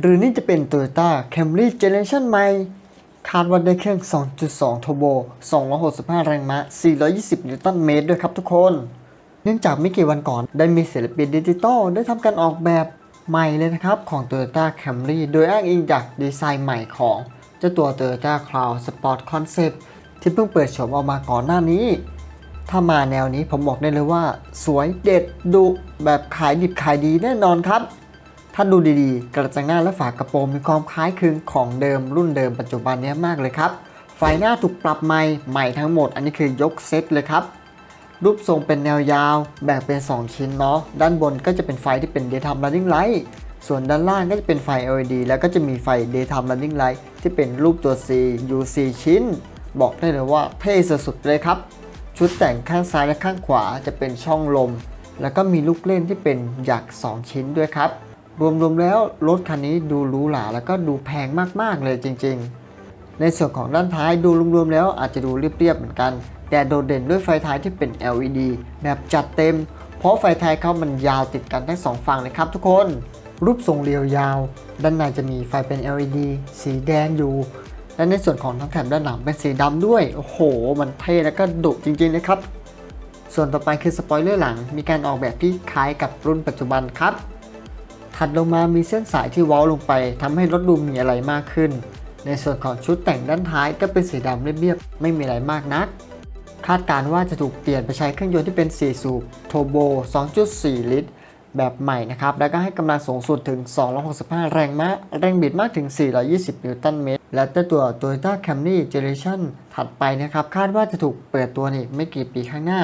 หรือนี่จะเป็น Toyota Camry Generation ใหม่ คาดว่าได้เครื่อง 2.2 Turbo 265 แรงม้า 420 นิวตันเมตรด้วยครับทุกคน เนื่องจากไม่กี่วันก่อนได้มีศิลปินดิจิตอลได้ทำการออกแบบใหม่เลยนะครับ ของ Toyota Camry โดยอ้างอิงจากดีไซน์ใหม่ของเจ้าตัว Toyota Crown Sport Concept ที่เพิ่งเปิดโฉมออกมาก่อนหน้านี้ ถ้ามาแนวนี้ผมบอกได้เลยว่า สวยเด็ดดุแบบขายดิบขายดีแน่นอนครับ ถ้าดูดีๆ กระจังหน้าและฝากระโปรงมีความคล้ายคลึงของเดิมรุ่นเดิมปัจจุบันนี้มากเลยครับ ไฟหน้าถูกปรับใหม่ใหม่ทั้งหมด อันนี้คือยกเซตเลยครับ รูปทรงเป็นแนวยาว แบ่งเป็น 2 ชิ้นเนาะ ด้านบนก็จะเป็นไฟที่เป็น daytime running light ส่วนด้านล่างก็จะเป็นไฟ LED แล้วก็จะมีไฟ daytime running light ที่เป็นรูปตัว C UC ชิ้น บอกได้เลยว่าเท่สุดๆเลยครับ ชุดแต่งข้างซ้ายและข้างขวาจะเป็นช่องลม แล้วก็มีลูกเล่นที่เป็นหยัก 2 ชิ้นด้วยครับ รวมๆแล้วรถคันนี้ดูหรูหราแล้วก็ดูแพงมากๆเลยจริง ๆ ในส่วนของด้านท้ายดูรวมๆแล้วอาจจะดูเรียบๆเหมือนกัน แต่โดดเด่นด้วยไฟท้ายที่เป็น LED แบบจัดเต็ม เพราะไฟท้ายเขามันยาวติดกันทั้งสองฝั่งเลยครับทุกคน รูปทรงเรียวยาว ด้านในจะมีไฟเป็น LED สีแดงอยู่และในส่วนของทั้งแถบด้านหลังเป็นสีดำด้วย โอ้โห มันเท่แล้วก็ดุจริงๆเลยครับ ส่วนต่อไปคือสปอยเลอร์หลัง มีการออกแบบที่คล้ายกับรุ่นปัจจุบันครับ ถัดลงมามีเส้นสายที่เว้าลงไปทำให้รถดูมีอะไรมากขึ้น ในส่วนของชุดแต่งด้านท้ายก็เป็นสีดำเรียบๆไม่มีอะไรมากนัก คาดการณ์ว่าจะถูกเปลี่ยนไปใช้เครื่องยนต์ที่เป็น 4 สูบโทโบ 2.4 ลิตร แบบใหม่นะครับ แล้วก็ให้กำลังสูงสุดถึง 265 แรงม้าแรงบิดมากถึง 420 นิวตันเมตร และตัว Toyota Camry Generation ถัดไปนะครับ คาดว่าจะถูกเปิดตัวในอีกไม่กี่ปีข้างหน้า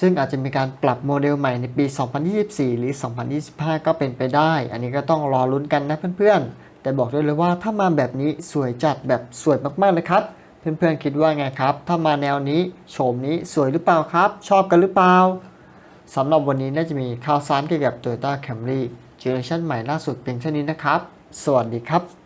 ซึ่งอาจจะมีการปรับโมเดลใหม่ในปี 2024 หรือ 2025 ก็เป็นไปได้ อันนี้ก็ต้องรอลุ้นกันนะเพื่อนๆ แต่บอกได้เลยว่าถ้ามาแบบนี้สวยจัดแบบสวยมากๆเลยครับ เพื่อนๆคิดว่าไงครับ ถ้ามาแนวนี้โฉมนี้สวยหรือเปล่าครับ ชอบกันหรือเปล่าสำหรับวันนี้น่าจะมีข่าวสารเกี่ยวกับ Toyota Camry Generation ใหม่ล่าสุดเพียงเท่านี้นะครับ สวัสดีครับ